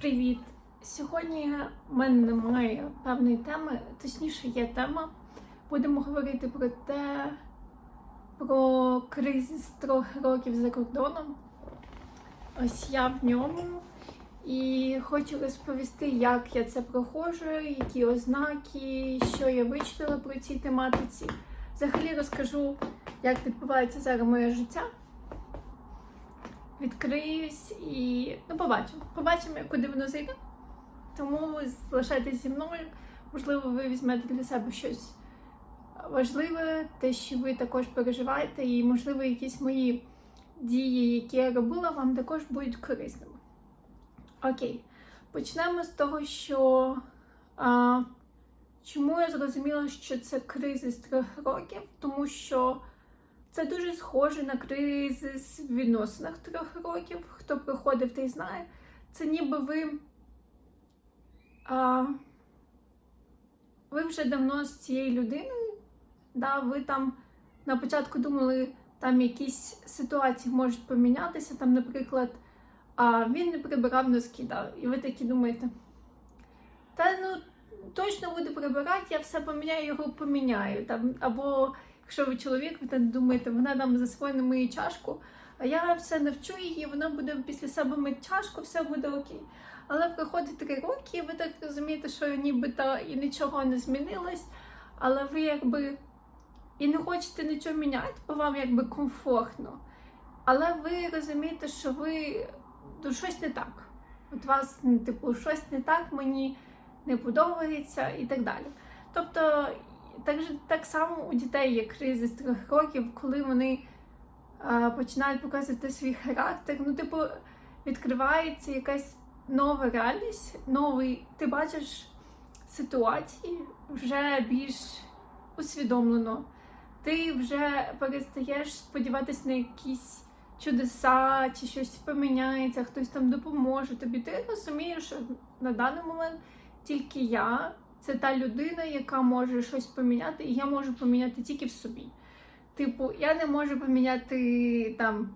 Привіт! Сьогодні в мене немає певної теми, точніше, є тема. Будемо говорити про те, про кризис трьох років за кордоном. Ось я в ньому. І хочу розповісти, як я це проходжу, які ознаки, що я вичитала про цій тематиці. Взагалі розкажу, як відбувається зараз моє життя. Відкриюсь і ну, побачимо. Побачимо, куди воно зайде. Тому залишайтесь зі мною. Можливо, ви візьмете для себе щось важливе, те, що ви також переживаєте, і, можливо, якісь мої дії, які я робила, вам також будуть корисними. Окей, почнемо з того, що а, чому я зрозуміла, що це кризис трьох років, тому що це дуже схоже на кризис в відносинах трьох років. Хто проходив, той знає. Це ніби ви. А, ви вже давно з цією людиною, да, ви там на початку думали, там якісь ситуації можуть помінятися. Там, наприклад, а, він не прибирав носки, да, і ви такі думаєте, та ну точно буде прибирати, я все поміняю, його поміняю. Там, або якщо ви чоловік, ви так думаєте, вона там засвоєна мою чашку, а я все навчу її, вона буде після себе мити чашку, все буде окей. Але проходить три роки, і ви так розумієте, що нібито і нічого не змінилось, але ви якби і не хочете нічого міняти, бо вам якби комфортно. Але ви розумієте, що ви ну, щось не так. От вас, ну, типу, щось не так, мені не подобається і так далі. Тобто, так, так само у дітей є кризис трьох років, коли вони а, починають показувати свій характер. Ну, типу, відкривається якась нова реальність, новий, ти бачиш ситуації вже більш усвідомлено. Ти вже перестаєш сподіватися на якісь чудеса чи щось поміняється, хтось там допоможе тобі. Ти розумієш, що на даний момент тільки я це та людина, яка може щось поміняти, і я можу поміняти тільки в собі. Типу, я не можу поміняти там.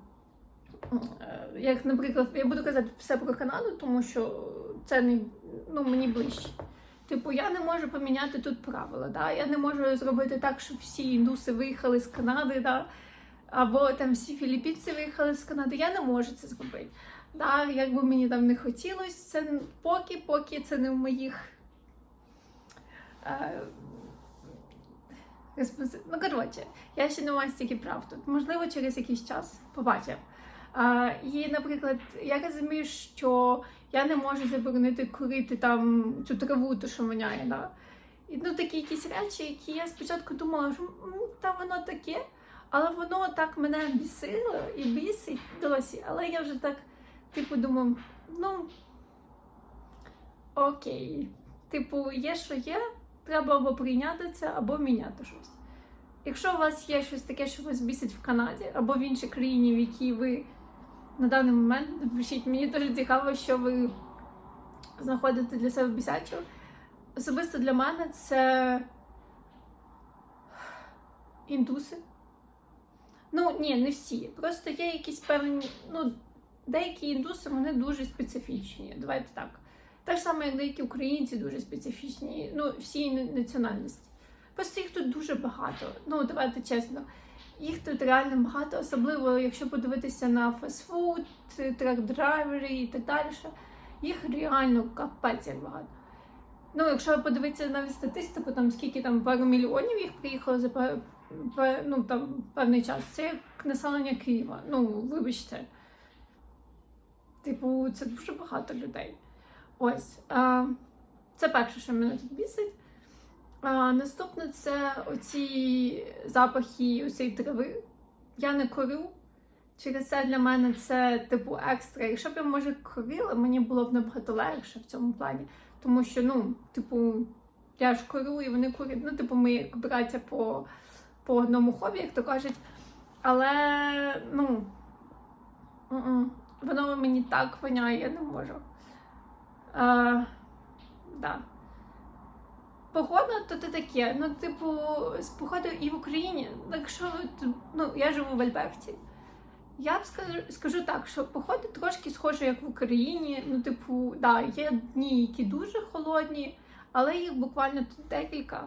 е, Як, наприклад, я буду казати все про Канаду, тому що це не ну, мені ближче. Типу, я не можу поміняти тут правила. Да? Я не можу зробити так, щоб всі індуси виїхали з Канади, да? або там всі філіппінці виїхали з Канади. Я не можу це зробити. Да? Як би мені там не хотілося, це поки, поки це не в моїх. Е, Ну, коротше, я ще не маю стільки прав тут. Можливо, через якийсь час побачимо. А, і, наприклад, я розумію, що я не можу заборонити курити там цю траву, то що воняє. Да? І ну, такі якісь речі, які я спочатку думала, що «М, та воно таке, але воно так мене бісило і бісить досі. Але я вже так, типу, думаю, ну окей. Типу, є, що є, треба або прийняти це, або міняти щось. Якщо у вас є щось таке, що вас бісить в Канаді, або в іншій країні, в якій ви на даний момент, напишіть, мені дуже цікаво, що ви знаходите для себе бісячого. Особисто для мене це індуси. Ну, ні, не всі. Просто є якісь певні, ну, деякі індуси вони дуже специфічні. Давайте так. Так само, як деякі українці дуже специфічні, ну, всі національності. Просто їх тут дуже багато. Ну, давайте чесно. Їх тут реально багато, особливо якщо подивитися на фастфуд, трак-драйвери і так далі. Їх реально капець як багато. Ну, якщо подивитися навіть статистику, там скільки там пару мільйонів їх приїхало за ну, там, певний час, це як населення Києва. Ну, вибачте. Типу, це дуже багато людей. Ось. Це перше, що мене тут бісить. Наступне це оці запахи оцієї трави. Я не курю. Через це для мене це типу екстра. Якщо б я може курила, мені було б набагато легше в цьому плані. Тому що, ну, типу, я ж курю і вони курять. Ну, типу, ми як браття по, по одному хобі, як то кажуть. Але, ну, воно мені так воняє, я не можу. А, да. Погода, то ти таке. Ну, типу, з погодою і в Україні, якщо ну, я живу в Альберті, Я б скажу, скажу так, що походи трошки схожі, як в Україні. Ну, типу, да, є дні, які дуже холодні, але їх буквально тут декілька.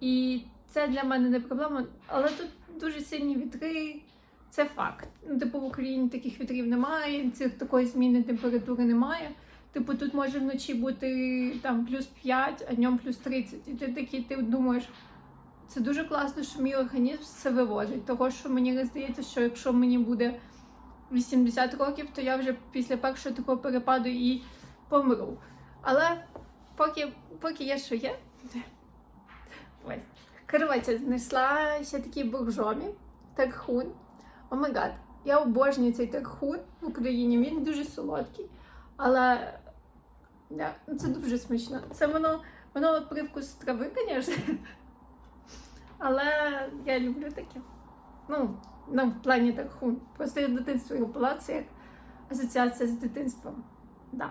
І це для мене не проблема. Але тут дуже сильні вітри. Це факт. Ну, типу, в Україні таких вітрів немає, цих такої зміни температури немає. Типу, тут може вночі бути там плюс 5, а днем плюс 30. І ти такий, ти думаєш, це дуже класно, що мій організм все вивозить. Того, що мені здається, що якщо мені буде 80 років, то я вже після першого такого перепаду і помру. Але поки, поки є, що є. Ось. Коротше, знайшла ще такі боржомі, терхун. О май гад, я обожнюю цей терхун в Україні. Він дуже солодкий, але да, ну, це дуже смачно. Це воно, воно привкус трави, звісно. Але я люблю таке. Ну, ну, в плані терхун. Просто я з дитинства його пила, це як асоціація з дитинством. Да.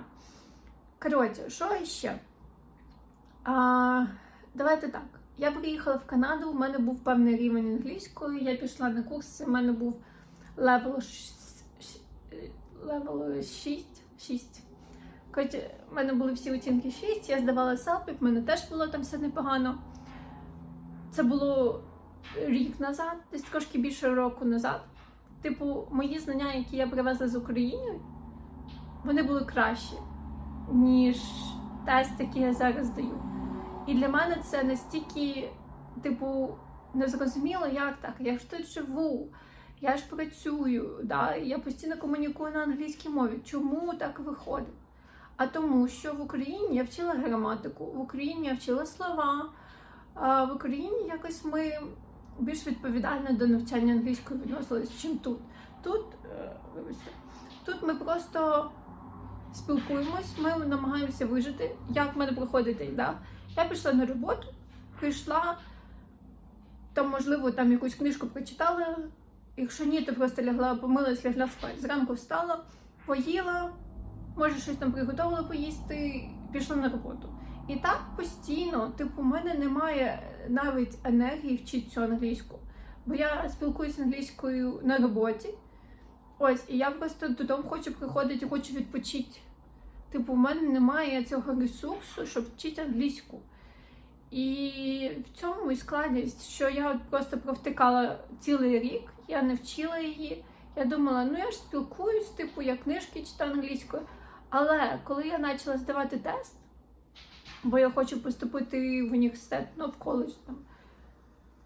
Коротше, що ще? А, давайте так. Я приїхала в Канаду, у мене був певний рівень англійської, я пішла на курси, у мене був левел 6. Левел 6. 6. Коротше, в мене були всі оцінки 6, я здавала селпік, в мене теж було там все непогано. Це було рік назад, десь трошки більше року назад. Типу, мої знання, які я привезла з України, вони були кращі, ніж тест, який я зараз даю. І для мене це настільки, типу, незрозуміло, як так. Я ж тут живу, я ж працюю, да? я постійно комунікую на англійській мові. Чому так виходить? А тому, що в Україні я вчила граматику, в Україні я вчила слова, а в Україні якось ми більш відповідально до навчання англійської відносились, чим тут. Тут, е, тут ми просто спілкуємось, ми намагаємося вижити, як в мене проходить день. Да? Я пішла на роботу, прийшла, там, можливо, там якусь книжку прочитала. Якщо ні, то просто лягла, помилась, лягла спати. Зранку встала, поїла, може щось там приготувала поїсти, пішла на роботу. І так постійно, типу, у мене немає навіть енергії вчити цю англійську. Бо я спілкуюся англійською на роботі. Ось, і я просто додому хочу приходити, хочу відпочити. Типу, в мене немає цього ресурсу, щоб вчити англійську. І в цьому і складність, що я просто провтикала цілий рік, я не вчила її. Я думала, ну я ж спілкуюсь, типу, я книжки читаю англійською. Але коли я почала здавати тест, бо я хочу поступити в університет, ну в коледж там,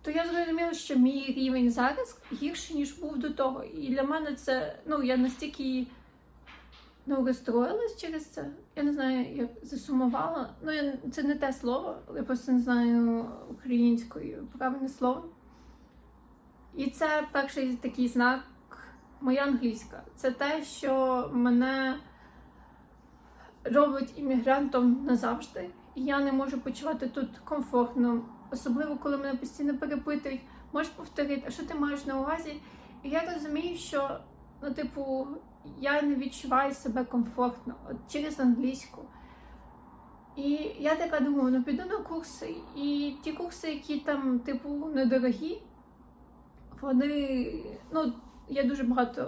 то я зрозуміла, що мій рівень зараз гірший, ніж був до того. І для мене це, ну, я настільки ну, розстроїлась через це. Я не знаю, як засумувала. Ну, я, це не те слово, я просто не знаю українською правильне слово. І це перший такий знак, моя англійська. Це те, що мене робить іммігрантом назавжди. І я не можу почувати тут комфортно, особливо коли мене постійно перепитують, можеш повторити, а що ти маєш на увазі? І я розумію, що ну, типу, я не відчуваю себе комфортно от через англійську. І я така думаю, ну піду на курси. І ті курси, які там, типу, недорогі, вони, ну, є дуже багато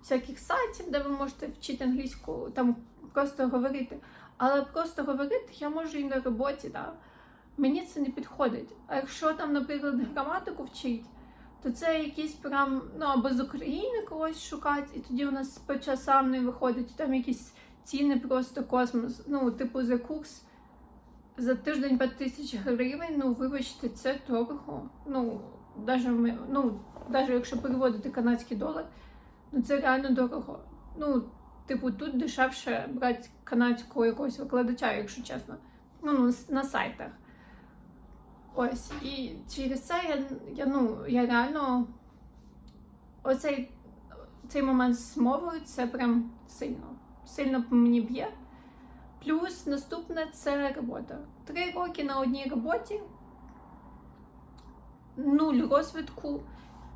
всяких сайтів, де ви можете вчити англійську, там просто говорити. Але просто говорити я можу і на роботі, да? мені це не підходить. А якщо там, наприклад, граматику вчить, то це якісь прям, ну або з України когось шукати, і тоді у нас по часам не виходить, там якісь ціни просто космос. Ну, типу, за курс за тиждень 5 тисяч гривень, ну вибачте, це дорого. Ну, ми, ну, даже якщо переводити канадський долар, ну це реально дорого. Ну, Типу, тут дешевше брати канадського якогось викладача, якщо чесно. Ну, на, сайтах. Ось. І через це я, я, ну, я реально оцей цей момент з мовою це прям сильно. Сильно по мені б'є. Плюс наступне це робота. Три роки на одній роботі, нуль розвитку.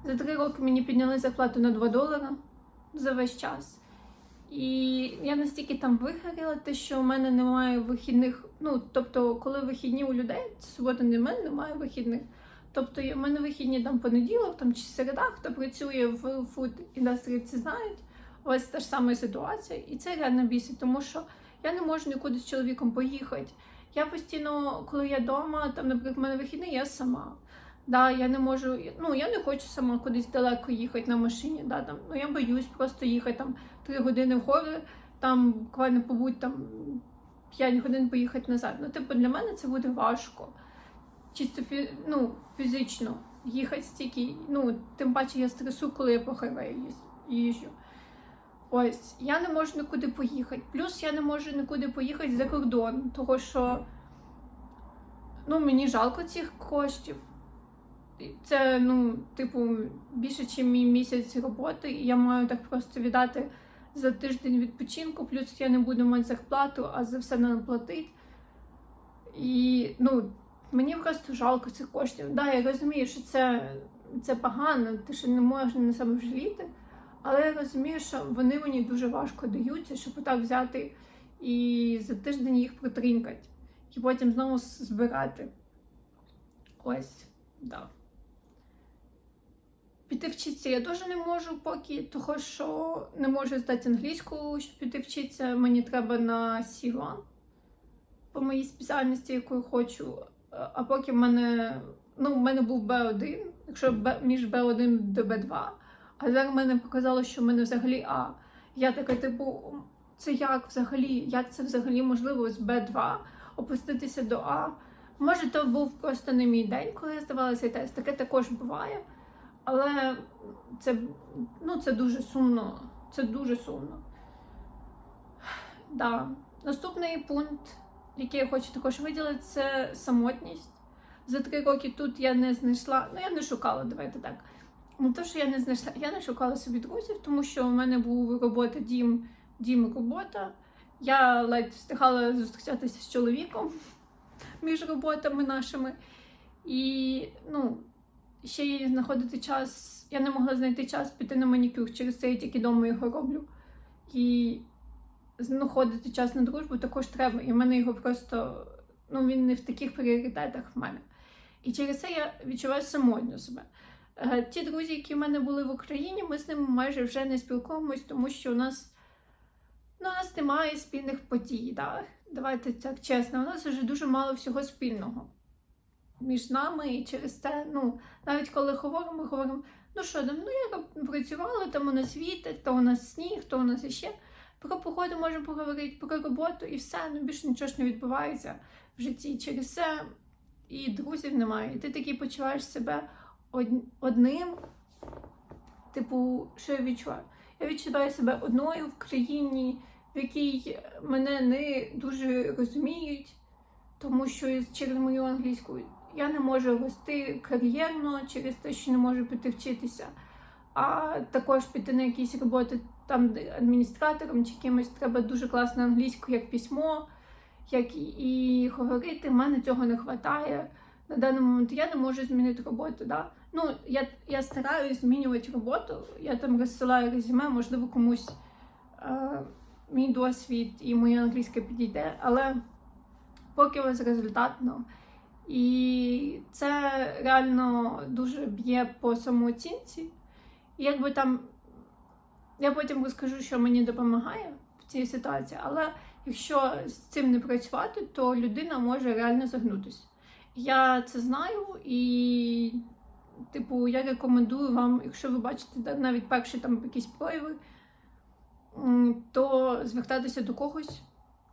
За три роки мені підняли зарплату на 2 долари за весь час. І я настільки там вигоріла, те, що у мене немає вихідних. Ну, тобто, коли вихідні у людей, це субота не в мене немає вихідних, Тобто в мене вихідні там понеділок там, чи середа, хто працює в фуд індустрії, це знають. Ось та ж сама ситуація, і це реально бісить, тому що я не можу нікуди з чоловіком поїхати. Я постійно, коли я вдома, там, наприклад, в мене вихідний, я сама. Да, я не можу, ну я не хочу сама кудись далеко їхати на машині. Да, там, ну я боюсь просто їхати там три години в гори, там буквально побудь там 5 годин поїхати назад. Ну, типу, для мене це буде важко. Чисто ну, фізично їхати стільки. Ну, тим паче я стресу, коли я по хайвею їжджу. Ось, я не можу нікуди поїхати. Плюс я не можу нікуди поїхати за кордон, того що ну, мені жалко цих коштів. Це, ну, типу, більше, ніж мій місяць роботи, і я маю так просто віддати за тиждень відпочинку, плюс я не буду мати зарплату, а за все треба платити. І ну, мені просто жалко цих коштів. Да, я розумію, що це, це погано, ти що не можна на себе жаліти. Але я розумію, що вони мені дуже важко даються, щоб отак взяти і за тиждень їх протринкати, і потім знову збирати. Ось, да. Піти вчитися я теж не можу поки, того що не можу здати англійську, щоб піти вчитися. Мені треба на C1 по моїй спеціальності, яку я хочу. Е, А поки в мене, ну, в мене був B1, якщо Б- між B1 до B2, а зараз мене показало, що в мене взагалі А. Я така, типу, це як взагалі, як це взагалі можливо з Б2 опуститися до А? Може, то був просто не мій день, коли я здавала цей тест. Таке також буває. Але це, ну, це дуже сумно. Це дуже сумно. Да. Наступний пункт, який я хочу також виділити, це самотність. За три роки тут я не знайшла, ну я не шукала, давайте так. Не те, що я не знайшла, я не шукала собі друзів, тому що у мене був робота дім, дім робота. Я ледь встигала зустрічатися з чоловіком між роботами нашими. І ну, ще їй знаходити час. Я не могла знайти час піти на манікюр, через це я тільки вдома його роблю. І знаходити час на дружбу також треба. І в мене його просто ну, він не в таких пріоритетах в мене. І через це я відчуваю самотньо себе. Е, Ті друзі, які в мене були в Україні, ми з ними майже вже не спілкуємось, тому що у нас, ну, у нас немає спільних подій. Да? Давайте так чесно, у нас вже дуже мало всього спільного між нами і через це, ну, навіть коли говоримо, ми говоримо, ну що там, ну я працювала, там у нас вітер, то у нас сніг, то у нас іще. Про погоду можемо поговорити, про роботу і все, ну більше нічого ж не відбувається в житті. Через це і друзів немає. І ти такий почуваєш себе одним. Типу, що я відчуваю? Я відчуваю себе одною в країні, в якій мене не дуже розуміють, тому що через мою англійську я не можу рости кар'єрно через те, що не можу піти вчитися, а також піти на якісь роботи там адміністратором чи кимось треба дуже класно англійську, як письмо, як і, говорити. В мене цього не вистачає. На даний момент я не можу змінити роботу. Да? Ну, я, я стараюсь змінювати роботу, я там розсилаю резюме, можливо, комусь е, мій досвід і моє англійське підійде, але поки безрезультатно. І це реально дуже б'є по самооцінці. І якби там я потім розкажу, що мені допомагає в цій ситуації, але якщо з цим не працювати, то людина може реально загнутися. Я це знаю і, типу, я рекомендую вам, якщо ви бачите навіть перші там якісь прояви, то звертатися до когось,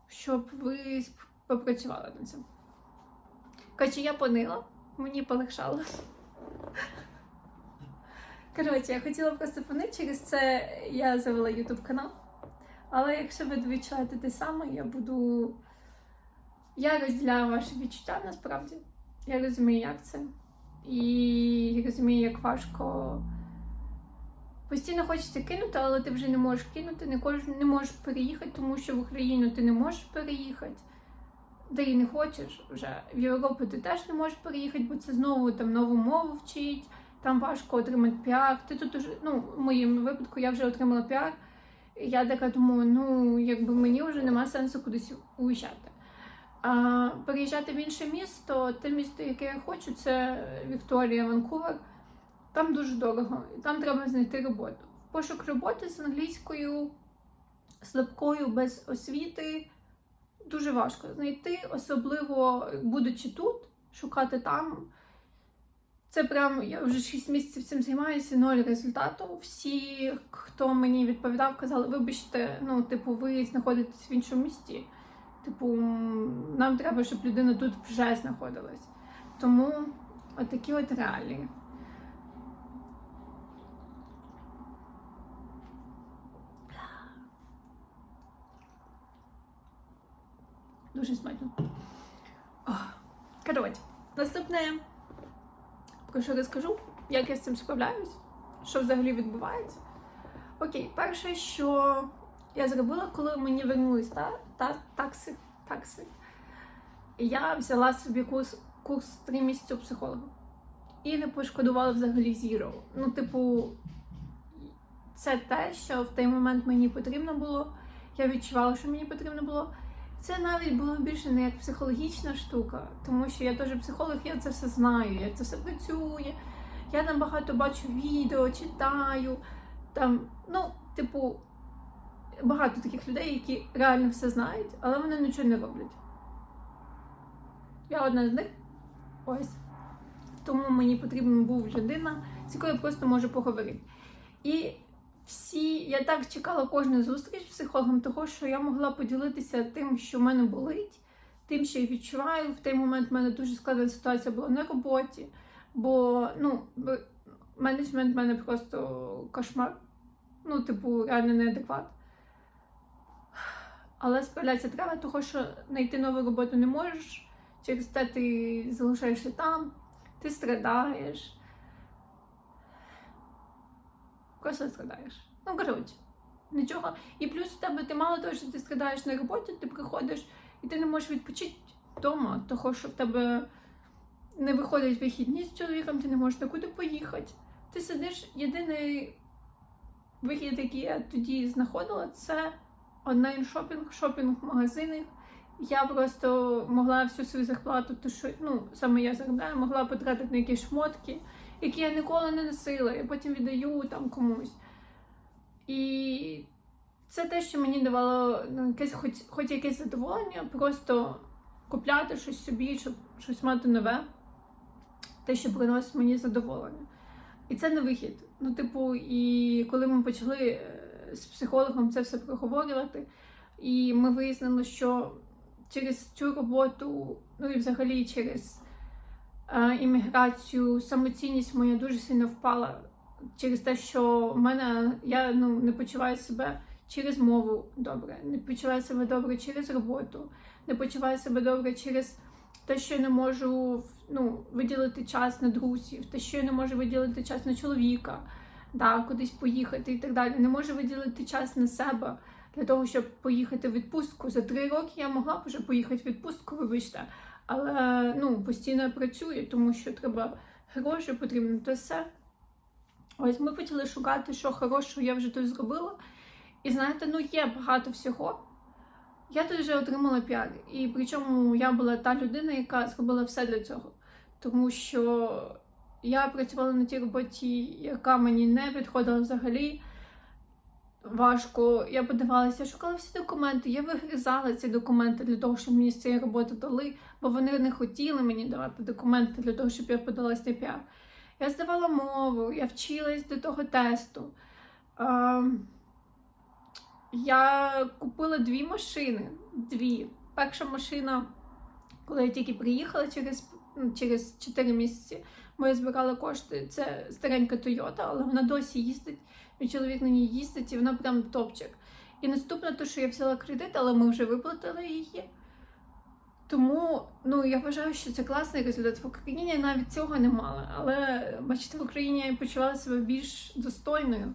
щоб ви попрацювали над цим. Коротше, я понила, мені полегшало. Коротше, я хотіла просто понити, через це я завела YouTube канал. Але якщо ви відчуваєте те саме, я буду. Я розділяю ваші відчуття насправді. Я розумію, як це. І розумію, як важко. Постійно хочеться кинути, але ти вже не можеш кинути, не можеш переїхати, тому що в Україну ти не можеш переїхати. Де і не хочеш вже. В Європу ти теж не можеш переїхати, бо це знову там нову мову вчить, там важко отримати піар. Ти тут уже, ну, в моєму випадку я вже отримала піар. Я така думаю, ну якби мені вже нема сенсу кудись уїжджати. А переїжджати в інше місто, те місто, яке я хочу, це Вікторія, Ванкувер. Там дуже дорого, і там треба знайти роботу. Пошук роботи з англійською слабкою, без освіти дуже важко знайти, особливо будучи тут, шукати там. Це прям я вже 6 місяців цим займаюся, ноль результату. Всі, хто мені відповідав, казали, вибачте, ну, типу, ви знаходитесь в іншому місті. Типу, нам треба, щоб людина тут вже знаходилась. Тому отакі от реалії. Дуже смачно. Коротше, наступне, про що розкажу, як я з цим справляюсь, що взагалі відбувається. Окей, перше, що я зробила, коли мені вернулись та, та, такси, такси, я взяла собі курс, курс 3 місяці у психолога. І не пошкодувала взагалі зіро. Ну, типу, це те, що в той момент мені потрібно було. Я відчувала, що мені потрібно було. Це навіть було більше не як психологічна штука, тому що я теж психолог, я це все знаю, як це все працює. Я набагато бачу відео, читаю. Там, ну, типу, багато таких людей, які реально все знають, але вони нічого не роблять. Я одна з них. Ось. Тому мені потрібна був людина, з якою я просто можу поговорити. І всі, я так чекала кожну зустріч з психологом, того що я могла поділитися тим, що в мене болить, тим, що я відчуваю. В той момент в мене дуже складна ситуація була на роботі, бо ну, менеджмент в мене просто кошмар. Ну, типу, реально неадекват. Але справлятися треба, того що знайти нову роботу не можеш. Через те ти залишаєшся там, ти страдаєш. Просто страдаєш. Ну, коротше, нічого. І плюс у тебе ти мало того, що ти страдаєш на роботі, ти приходиш і ти не можеш відпочити вдома, того що в тебе не виходять вихідні з чоловіком, ти не можеш нікуди поїхати. Ти сидиш, єдиний вихід, який я тоді знаходила, це онлайн шопінг, шопінг в магазинах. Я просто могла всю свою зарплату, то що ну саме я заробляю, могла потратити на якісь шмотки, які я ніколи не носила, я потім віддаю там комусь. І це те, що мені давало ну, якесь, хоч, хоч якесь задоволення, просто купляти щось собі, щоб щось мати нове, те, що приносить мені задоволення. І це не вихід. Ну, типу, і коли ми почали е, з психологом це все проговорювати, і ми вияснили, що через цю роботу, ну і взагалі через імміграцію, самоцінність моя дуже сильно впала через те, що в мене я ну, не почуваю себе через мову добре, не почуваю себе добре через роботу, не почуваю себе добре через те, що я не можу ну, виділити час на друзів, те, що я не можу виділити час на чоловіка, да, кудись поїхати і так далі. Не можу виділити час на себе для того, щоб поїхати в відпустку. За три роки я могла б вже поїхати в відпустку, вибачте. Але ну, постійно я працюю, тому що треба гроші, потрібно то все. Ось ми почали шукати, що хорошого я вже тут зробила. І знаєте, ну є багато всього. Я тут вже отримала піар. І причому я була та людина, яка зробила все для цього. Тому що я працювала на тій роботі, яка мені не підходила взагалі. Важко. Я подавалася, шукала всі документи. Я вигризала ці документи для того, щоб мені з цієї роботи дали, бо вони не хотіли мені давати документи для того, щоб я подалася на піар. Я здавала мову, я вчилась до того тесту. Ем, Я купила дві машини. Дві. Перша машина, коли я тільки приїхала через, ну, через 4 місяці, бо я збирала кошти. Це старенька Toyota, але вона досі їздить. Мій чоловік на ній їздить, і вона прям топчик. І наступне, то, що я взяла кредит, але ми вже виплатили її. Тому ну я вважаю, що це класний результат. В Україні я навіть цього не мала. Але бачите, в Україні я почувала себе більш достойною,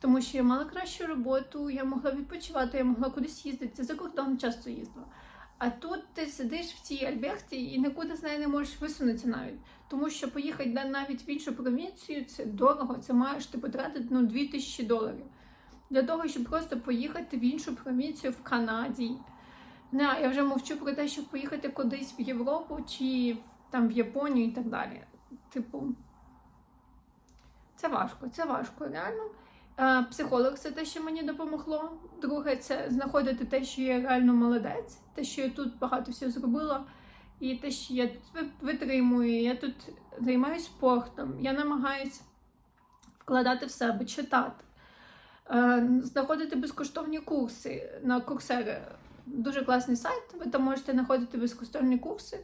тому що я мала кращу роботу, я могла відпочивати, я могла кудись їздити. За кордон часто їздила. А тут ти сидиш в цій Альберті і нікуди з нею не можеш висунутися навіть. Тому що поїхати навіть в іншу провінцію це дорого, це маєш ти потратити ну, 2000 доларів. Для того, щоб просто поїхати в іншу провінцію в Канаді. Не, я вже мовчу про те, щоб поїхати кудись в Європу чи там в Японію і так далі. Типу, це важко, це важко, реально. Психолог це те, що мені допомогло. Друге, це знаходити те, що я реально молодець, те, що я тут багато всього зробила, і те, що я тут витримую, я тут займаюся спортом, я намагаюся вкладати в себе, читати, е, знаходити безкоштовні курси на курсери. Дуже класний сайт. Ви там можете знаходити безкоштовні курси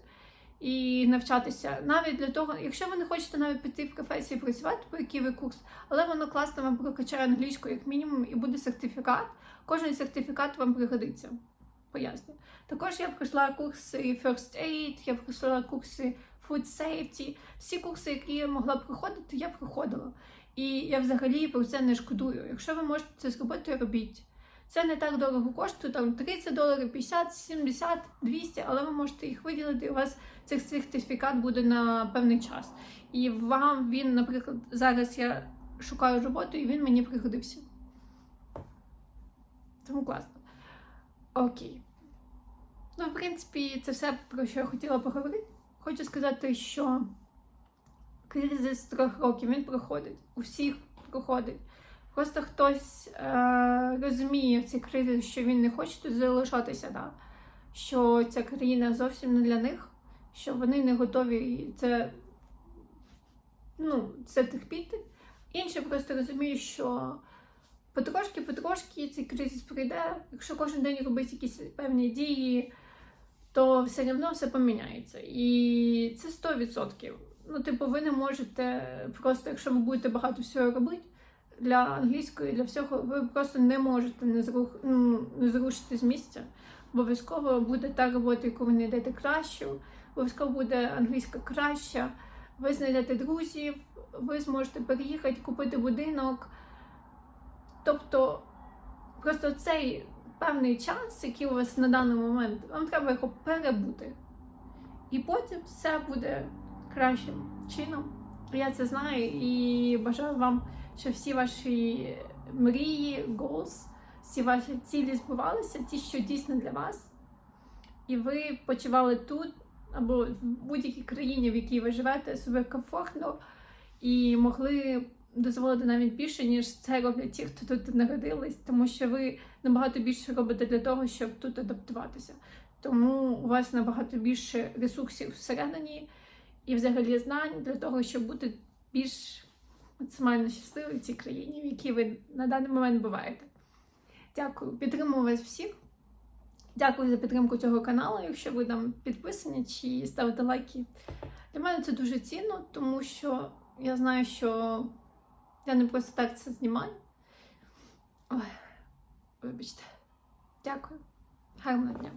і навчатися. Навіть для того, якщо ви не хочете навіть піти в професії працювати, по який ви курс, але воно класно вам прокачає англійську як мінімум, і буде сертифікат. Кожен сертифікат вам пригодиться. Поясню. Також я пройшла курси First Aid, я пройшла курси Food Safety. Всі курси, які я могла проходити, я проходила. І я взагалі про це не шкодую. Якщо ви можете це зробити, робіть. Це не так дорого коштує, там 30 доларів, 50, 70, 200, але ви можете їх виділити. У вас цей сертифікат буде на певний час. І вам він, наприклад, зараз я шукаю роботу, і він мені пригодився. Тому класно. Окей. Ну, в принципі, це все, про що я хотіла поговорити. Хочу сказати, що кризис трьох років він проходить. У всіх проходить. Просто хтось е, розуміє в цій кризі, що він не хоче тут залишатися, да? що ця країна зовсім не для них, що вони не готові це, ну, це терпіти. Інші просто розуміють, що потрошки-потрошки цей кризис пройде. Якщо кожен день робити якісь певні дії, то все одно все поміняється. І це 100%. Ну, типу, ви не можете просто, якщо ви будете багато всього робити для англійської, для всього, ви просто не можете не, зрух, ну, не зрушити з місця. Обов'язково буде та робота, яку ви знайдете кращу, обов'язково буде англійська краща. Ви знайдете друзів, ви зможете переїхати, купити будинок. Тобто, просто цей певний час, який у вас на даний момент, вам треба його перебути. І потім все буде кращим чином. Я це знаю і бажаю вам, щоб всі ваші мрії, goals, всі ваші цілі збувалися, ті, що дійсно для вас. І ви почували тут або в будь-якій країні, в якій ви живете, себе комфортно і могли дозволити навіть більше, ніж це роблять ті, хто тут народились, тому що ви набагато більше робите для того, щоб тут адаптуватися. Тому у вас набагато більше ресурсів всередині і взагалі знань для того, щоб бути більш максимально щасливим в цій країні, в якій ви на даний момент буваєте. Дякую, підтримую вас всіх. Дякую за підтримку цього каналу, якщо ви там підписані чи ставите лайки. Для мене це дуже цінно, тому що я знаю, що я не просто так це знімаю. Ой, вибачте. Дякую. Гарного дня.